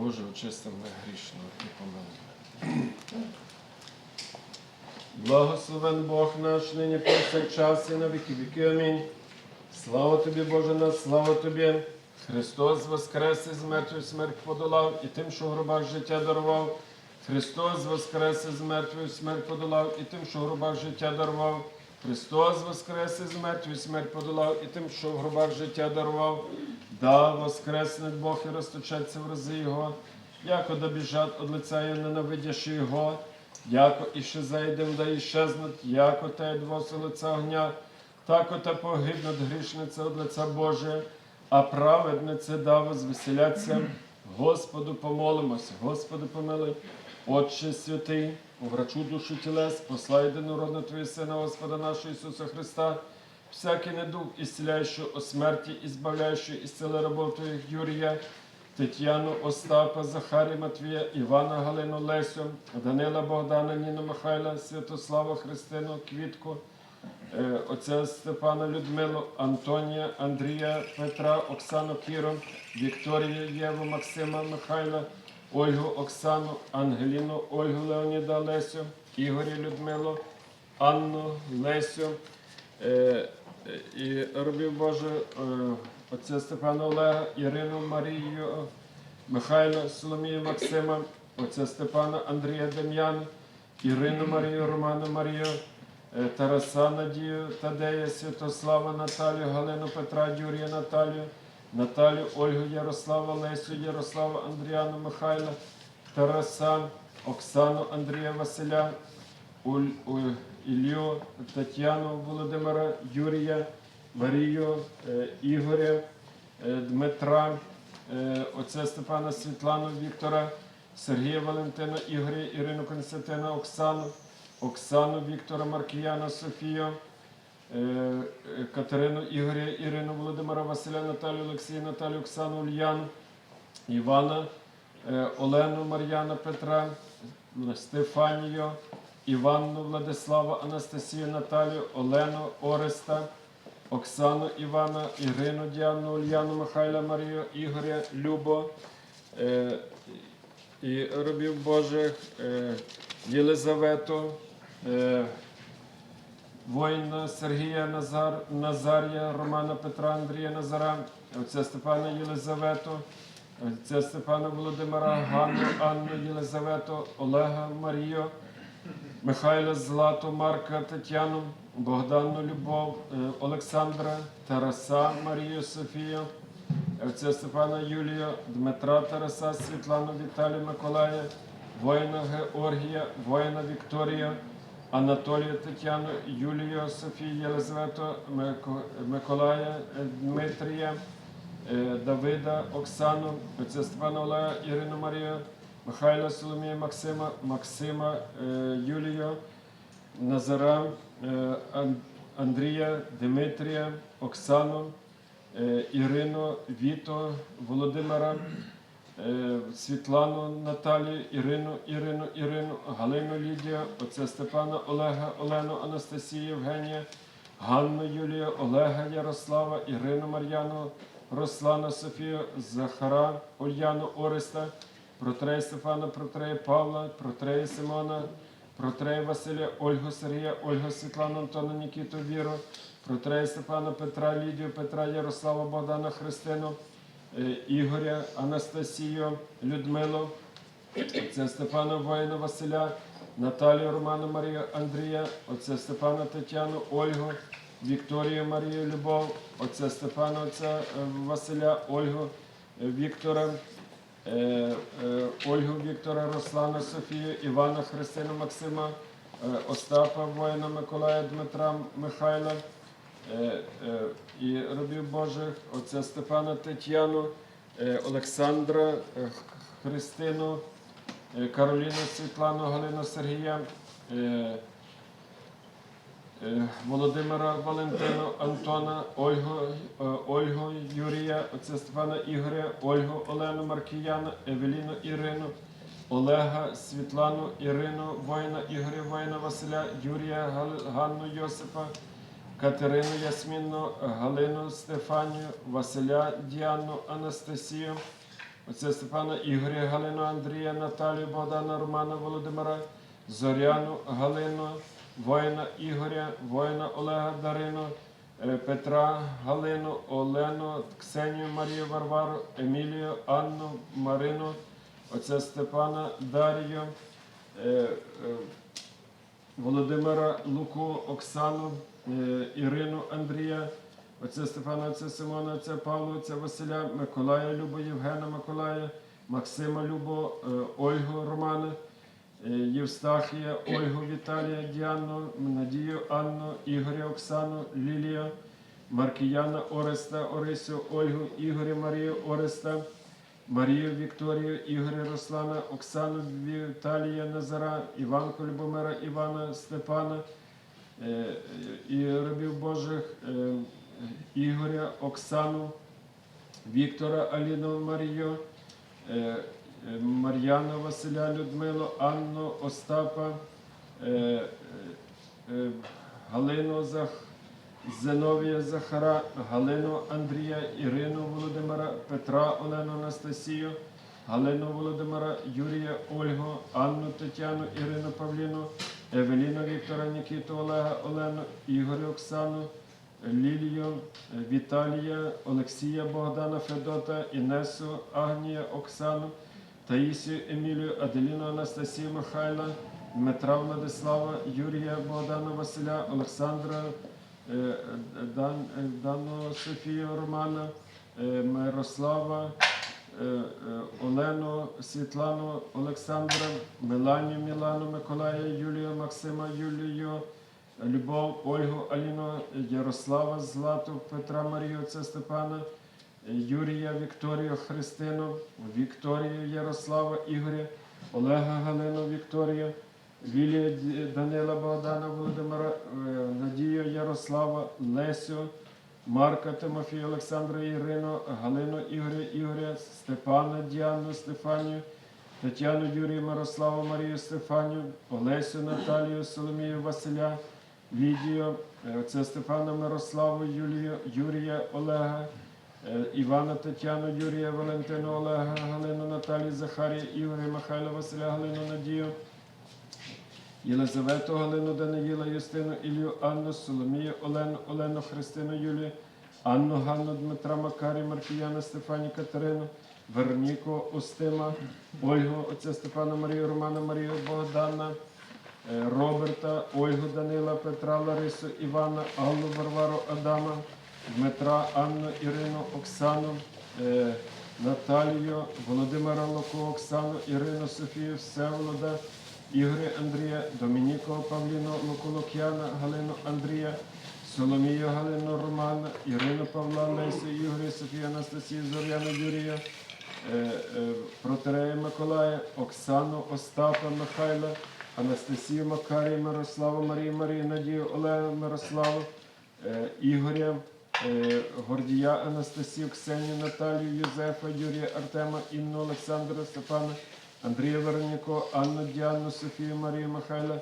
Боже, очисти мене грішного і помилуй. Благословен Бог наш, нині повсякчас і на віки віки. Амінь. Слава тобі, Боже наш, слава тобі. Христос воскрес із мертвих смерть подолав, і тим, що в гробах життя дарував. Христос воскрес із мертвих смерть подолав, і тим, що в гробах життя дарував. Христос воскрес із мертвих смерть подолав, і тим, що в гробах життя дарував. Да, воскресне Бог і розточеться в рази Його, яко да біжать од лиця і ненавидяши Його, яко іще зайдем, да іщезнуть, яко те двоси лиця огня, так оте погибнуть грішниця од лиця Боже, а праведнице да возвеселяться. Господу помолимося, Господи помилуй, Отче святий, врачу душу тілес, послай єдинородного Твого Сина, Господа нашого Ісуса Христа, всякий недуг, ісціляючий о смерті, і із сили рабов Твоїх Юрія, Тетяну, Остапа, Захарія, Матвія, Івана, Галину, Лесю, Данила, Богдана, Ніну, Михайла, Святослава, Христину, Квітку, е, отця Степана, Людмилу, Антонія, Андрія, Петра, Оксану, Кіру, Вікторію, Єву, Максима, Михайла, Ольгу, Оксану, Ангеліну, Ольгу, Леоніда, Лесю, Ігоря, Людмилу, Анну, Лесю, е, і робив Боже, е, отця Степана Олега, Ірину, Марію, Михайла, Соломію, Максима, отця Степана, Андрія, Дем'яна, Ірину Марію, Роману Марію, е, Тараса Надію, Тадея, Святослава, Наталію, Галину Петра, Юрія Наталію, Наталію, Ольгу, Ярослава, Лесю, Ярослава, Андріану, Михайла, Тараса, Оксану, Андрія Василя, Уль- У- Ілью, Тетяну, Володимира, Юрія, Марію, е, Ігоря, е, Дмитра, е, отця Степана, Світлану, Віктора, Сергія Валентина, Ігоря, Ірину Константина, Оксану, Оксану, Віктора, Маркіяна, Софію, Катерину, Ігоря, Ірину, Володимира, Василя, Наталію, Олексія, Наталію, Оксану, Ульяну, Івана, Олену, Мар'яна, Петра, Стефанію, Іванну, Владислава, Анастасію, Наталію, Олену, Ореста, Оксану, Івана, Ірину, Діану, Ульяну, Михайла, Марію, Ігоря, Любо, е, і робів Божих, е, Єлизавету, е, воїна Сергія Назар, Назарія, Романа Петра, Андрія Назара, отця Степана Єлизавету, отця Степана Володимира, Ганну, Анну Єлизавету, Олега Марію, Михайла Злату, Марка Тетяну, Богдану Любов, е, Олександра, Тараса Марію Софію, отця Степана Юлію, Дмитра Тараса, Світлану Віталію Миколая, воїна Георгія, воїна Вікторія, Анатолія Тетяну, Юлію Софію Єлизавету, Миколая Дмитрія, е, Давида, Оксану, Степана Олега, Ірину Марію, Михайла Соломія, Максима, Максима, е, Юлію, Назара, е, Андрія, Дмитрія, Оксану, е, Ірину, Віто, Володимира, Світлану Наталію, Ірину, Ірину, Ірину, Галину Лідію, отця Степана Олега, Олену, Анастасію, Євгенія, Ганну Юлію, Олега Ярослава, Ірину Мар'яну, Руслана Софію, Захара, Ульяну Ореста, Протрея Стефана, Протрея Павла, Протрея Симона, Протрея Василя, Ольгу Сергія, Ольгу Світлану, Антона Нікіту Віру, Протрея Степана, Петра, Лідію, Петра, Ярослава, Богдана, Христину, е, Ігоря, Анастасію, Людмилу, отця Степана Воїна Василя, Наталію Роману Марію Андрія, отця Степана Тетяну, Ольгу, Вікторію Марію Любов, отця Степана, отця е, Василя, Ольгу, е, Віктора, Ольгу Віктора, Руслана Софію, Івана Христину Максима, е, Остапа воїна Миколая Дмитра Михайла. Е, е, і робів Божих, отця Степана Тетяну, е, Олександра, е, Христину, е, Кароліну Світлану, Галину Сергія, е, е, Володимира Валентину, Антона, Ольгу, е, Ольгу Юрія, отця Степана Ігоря, Ольгу Олену Маркіяна, Евеліну Ірину, Олега, Світлану, Ірину, воїна Ігоря, воїна Василя, Юрія, Ганну Йосипа, Катерину Ясмінну, Галину Стефанію, Василя Діану, Анастасію, Отця Степана Ігоря, Галину, Андрія, Наталію, Богдана, Романа, Володимира, Зоряну, Галину, воїна Ігоря, воїна Олега Дарину, е, Петра, Галину, Олену, Ксенію, Марію, Варвару, Емілію, Анну, Марину, отця Степана, Дар'ю, е, е, Володимира Луку, Оксану, Ірину Андрія, отця Стефана, отця Симона, отця Павла, отця Василя, Миколая Любо, Євгена Миколая, Максима Любо, Ольгу Романа, Євстахія, Ольгу Віталія, Діану, Надію Анну, Ігоря Оксану, Лілія, Маркіяна Ореста, Орисю, Ольгу, Ігоря Марію Ореста, Марію Вікторію, Ігоря Руслана, Оксану Віталія Назара, Іванку Любомира, Івана Степана е, е, і рабів Божих е, Ігоря, Оксану, Віктора Аліну Марію, е, е, Мар'яна Василя Людмилу, Анну Остапа, е, е, е, Галину Зах. Зиновія Захара, Галину Андрія, Ірину Володимира, Петра Олену Анастасію, Галину Володимира, Юрія Ольгу, Анну Тетяну, Ірину Павліну, Евеліну Віктора, Нікіту Олега, Олену, Ігоря Оксану, Лілію, Віталія, Олексія Богдана Федота, Інесу, Агнія, Оксану, Таїсію Емілію, Аделіну Анастасію Михайла, Дмитра Владислава, Юрія Богдана Василя, Олександра е, Дан, е, Дану Софію Романа, е, Мирослава, Олену, Світлану, Олександра, Меланію, Мілану, Миколая, Юлію, Максима, Юлію, Любов, Ольгу, Аліну, Ярослава, Злату, Петра Марію, отця Степана, Юрія, Вікторію, Христину, Вікторію, Ярослава, Ігоря, Олега, Галину, Вікторію, Лілія Данила Богдана Володимира, е, Надію Ярослава, Лесю, Марка Тимофія, Олександра Ірину, Галину Ігоря, Ігоря, Степана, Діану, Стефанію, Тетяну Юрію, Мирославу, Марію Стефанію, Олесю Наталію, Соломію Василя, Лідію, е, отця Стефана Мирославу, Юлію, Юрія Олега, Івана Тетяну, Юрія Валентину Олега, Галину Наталію, Захарія, Ігоря, Михайла Василя, Галину Надію. Єлизавету Галину Даниїла, Юстину Ілію, Анну, Соломію, Олену, Олену, Христину Юлію, Анну, Ганну, Дмитра Макарі, Маркіяна, Стефані, Катерину, Вероніку, Устима, Ольгу, отця Степана Марію, Романа Марію, Богдана, е, Роберта, Ольгу Данила, Петра, Ларису, Івана, Аллу, Варвару, Адама, Дмитра, Анну, Ірину, Оксану, е, Наталію, Володимира Луку, Оксану, Ірину, Софію, Всеволода, Ігоря Андрія, Домініко Павліну, Луку Лук'яна, Галину Андрія, Соломію Галину Романа, Ірину Павла, Лесю, Ігоря, Софію, Анастасію, Зоряну Юрія, е, е, Протерея Миколая, Оксану, Остапа, Михайла, Анастасію Макарію, Мирославу, Марію, Марію, Надію, Олегу, Мирославу, Ігоря, Гордія, Анастасію, Ксенію, Наталію, Юзефа, Юрія, Артема, Інну, Олександра, Степана, Андрія Вероніко, Анну, Діану, Софію, Марію, Михайла,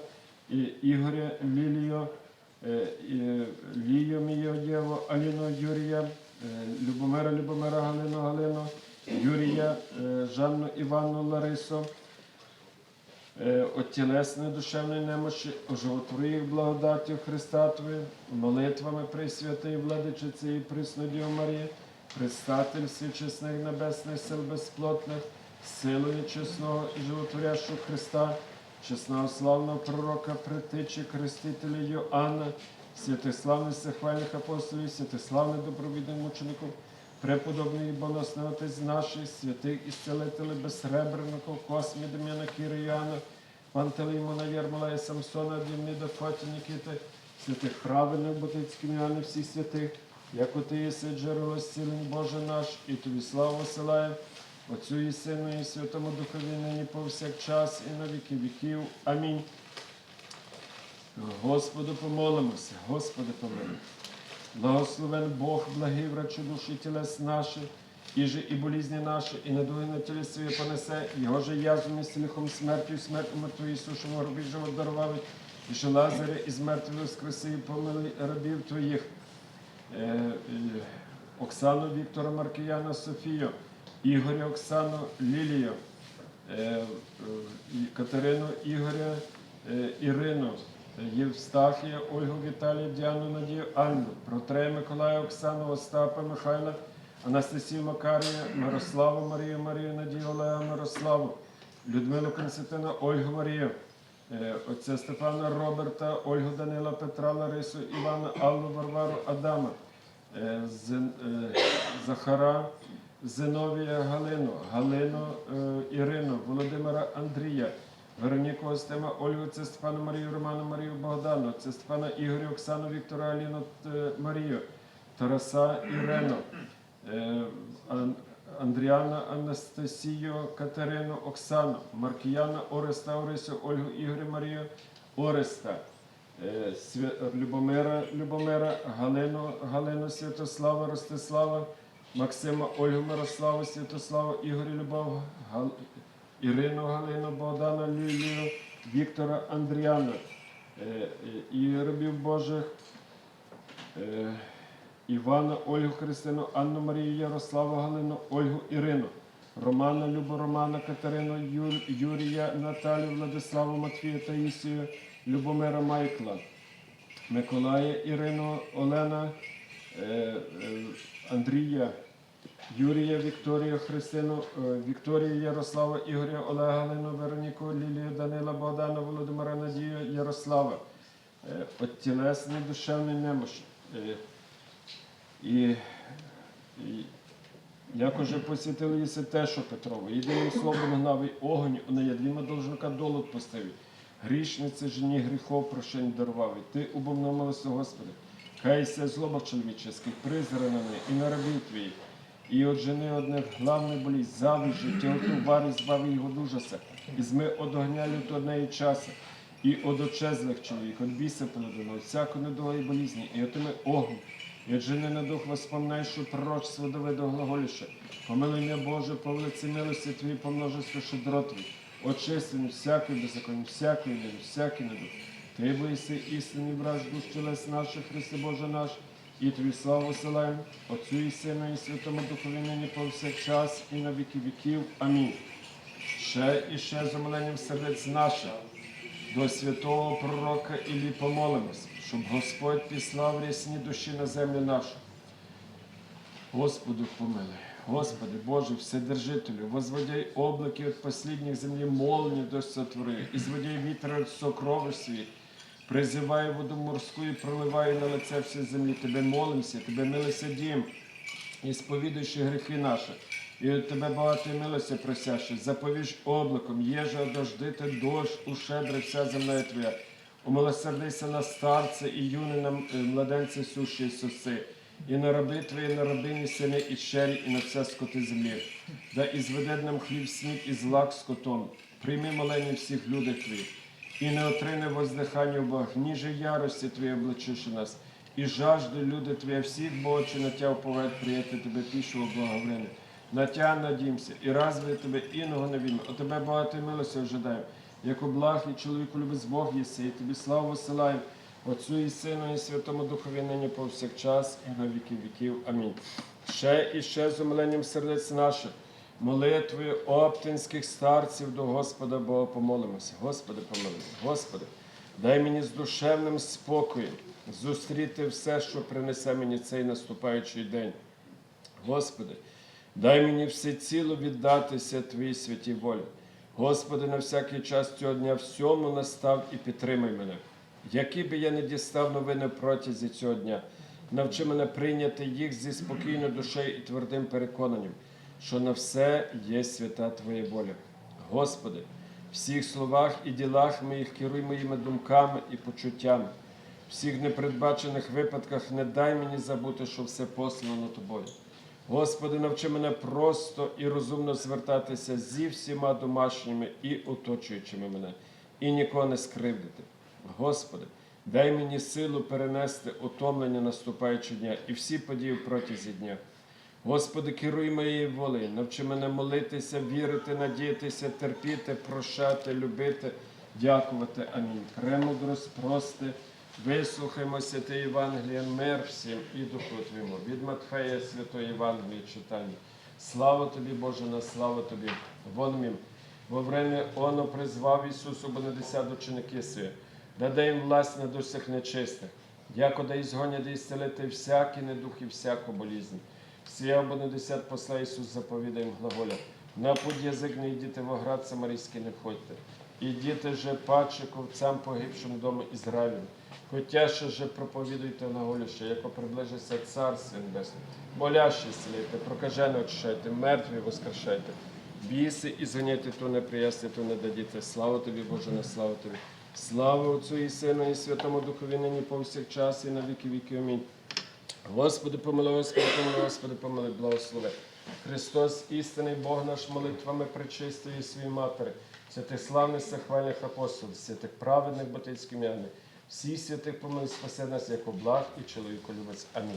Ігоря, Лілію, е, Лію, Мію, Аліну, Юрія, е, Любомира, Любомира, Галину, Галину, Юрія, е, Жанну, Іванну, Ларису, е, от тілесної душевної немощі, оживотвори їх благодаттю Христа Твої, молитвами Пресвятої Владичиці і Пресної Діви Марії, предстатель всіх чесних небесних сил безплотних, силою чесного і животворящого Христа, чесного славного пророка, притичі, крестителя Йоанна, святих славних всехвальних апостолів, святих славних добровідних мучеників, преподобний боносний Отець наших, святих ісцелителів безсребреників, Космі, Дем'яна, Кіри, Йоанна, Пантелеймона, Єрмолая, Самсона, Дімніда, Фаті, Нікіти, святих праведних, Ботицьких Іоаннів, всіх святих, як ти єси джерело зцілень Боже наш, і тобі славу посилає, Отцю і Сину, і Святому Духові, нині повсякчас, і на віки віків. Амінь. Господу помолимося, Господи помилуй. Благословен Бог, благий врачу душі тілес наші, і же і болізні наші, і недуги на тілі своє понесе, його же язвами стілихом смертю, і смертю мертвої сушимо робі живот дарував, і що Лазаря із мертвих воскреси, і помилуй рабів твоїх. Е, е, Оксану Віктора Маркіяна Софію, Ігоря Оксану Лілію, е, е, Катерину Ігоря, е, Ірину, Євстахія, Ольгу Віталію, Діану Надію, Анну, Протрея Миколая, Оксану, Остапа, Михайла, Анастасію Макарія, Мирославу Марію, Марію Надію, Олега Мирославу, Людмилу Константина, Ольгу Марію, е, отця Стефана Роберта, Ольгу Данила, Петра, Ларису, Івана, Аллу, Варвару, Адама, е, е, Захара, Зиновія Галину, Галину Ірину, Володимира Андрія, Вероніку Остема, Ольгу, це Степана Марію, Роману Марію Богдану, це Степана Ігорю, Оксану Віктора Аліну е, Марію, Тараса Ірену, е, Андріана Анастасію, Катерину, Оксану, Маркіяна Ореста Орисю, Ольгу Ігоря Марію, Ореста, е, Любомира Любомира, Галину, Галину Святослава, Ростислава, Максима Ольгу Мирославу, Святославу, Ігоря Любов, Гал... Ірину Галину, Богдана Лілію, Віктора Андріана е, е, і рабів Божих. Е, Івана, Ольгу Христину, Анну Марію, Ярославу Галину, Ольгу Ірину, Романа, Любу Романа, Катерину, Юр, Юрія, Наталю, Владиславу, Матвія, Таїсію, Любомира Майкла, Миколая, Ірину, Олена, Андрія, Юрія, Вікторію, Христину, е, Вікторію, Ярослава, Ігоря, Олега, Галину, Вероніку, Лілію, Данила, Богдана, Володимира, Надію, Ярослава, е, от тілесний душевний немощ. Е, і, і як уже посвятили те, що Петрово, єдиним словом гнав огонь, у неядвіма должника долу поставив. Грішниці жені гріхов прощень дарував. Ти убомно милости, Господи. Кайся злобах чоловіческих, призраний і на рабів твоїх. І от жени одне главне болість, зависть, життя, оту вари, збави його дужаса. І зми од огня люту однеї часа. І од очезлих чоловік, от біса половину, от всяку недугу і болізні, і отими огню. І от жени на дух воспоминай, що пророчство Давида глаголіше. Помилуй мене, Боже, по велиці милості Твої, по множеству щедро Твої. Очисти мене всякої беззаконня, всякої вини, всякий недух. Ти боїси істинний враж душ тілес наших, Христе Боже наш, і Тобі славу силаємо, Отцю і Сину, і Святому Духові нині повсякчас, і на віки віків. Амінь. Ще і ще з умиленням сердець наших до святого пророка Іллі помолимось, щоб Господь післав рясні душі на землю нашу. Господу помилуй. Господи, Боже, Вседержителю, возводяй облаки от последних земли молнии до сотвори, изводяй вітер от сокровищ світ, призивай воду морську і проливай на лице всі землі. Тебе молимося, Тебе милосердієм, і сповідуючи гріхи наші. І от тебе багато милості просяще, заповіж облаком, єжа дождити дощ, ущедри вся земля твоя. Умилосердися на старце і юни на е, младенці суші і соси, і на раби твої, на рабині сини і щері, і на все скоти землі. Да ізведе нам хліб снід і злак скотом. Прийми молені всіх людей твоїх, і не отрине воздихання в вогні же ярості Твої обличиши нас, і жажду люди Твоє всіх бочі на Тя уповед прияти Тебе пішого благоврини. На Тя надімся, і разве Тебе іного не війме, о Тебе багато милості ожидаємо, як благ і чоловіку любить Бог єси, і Тобі славу висилаємо, Отцю і Сину, і Святому Духові нині повсякчас, і на віки віків. Амінь. Ще і ще з умиленням сердець наших, молитвою оптинських старців до Господа Бога помолимося. Господи, помилуй. Господи, дай мені з душевним спокоєм зустріти все, що принесе мені цей наступаючий день. Господи, дай мені всеціло віддатися Твоїй святій волі. Господи, на всякий час цього дня всьому настав і підтримай мене. Які би я не дістав новини протязі цього дня, навчи мене прийняти їх зі спокійною душею і твердим переконанням, що на все є свята Твоя воля. Господи, в всіх словах і ділах моїх керуй моїми думками і почуттями. В всіх непередбачених випадках не дай мені забути, що все послано Тобою. Господи, навчи мене просто і розумно звертатися зі всіма домашніми і оточуючими мене, і нікого не скривдити. Господи, дай мені силу перенести утомлення наступаючого дня і всі події в протязі дня. Господи, керуй моєю волею, навчи мене молитися, вірити, надіятися, терпіти, прощати, любити, дякувати. Амінь. Премудрость, прости, вислухаймо святе Євангеліє, мир всім і духу Твоєму. Від Матфея Святої Євангелії читання. Слава тобі, Боже, на слава тобі. Вон мім. Во время оно призвав Ісусу Бонадесят ученики свої, даде їм власть над усіх нечистих, яко да ізгонять і зцелити всякий недух і всяку болізнь. Сія Бонадесят посла Ісус заповідає їм глаголя. На путь язик не йдіте в оград Самарійський не входьте. Ідіте же паче ковцям погибшим дому Ізраїлю. Хотяше же проповідуйте глаголіще, яко приближиться Царство Небесне. Болящі зцілійте, прокажене очищайте, мертві воскрешайте. Біси і зганяйте ту неприясне, ту не дадіте. Слава тобі, Боже, на славу тобі. Слава Отцю і Сину, і Святому Духові, нині повсякчас, і на віки віки. Амінь. Господи, помилуй, Господи, помилуй, Господи, помилуй, благослови. Христос, істинний Бог наш, молитвами причистої свій матері, святих славних сахвальних апостолів, святих праведних батьківських ім'ями, всіх святих помилуй, спаси нас, як благ і чоловіку любець. Амінь.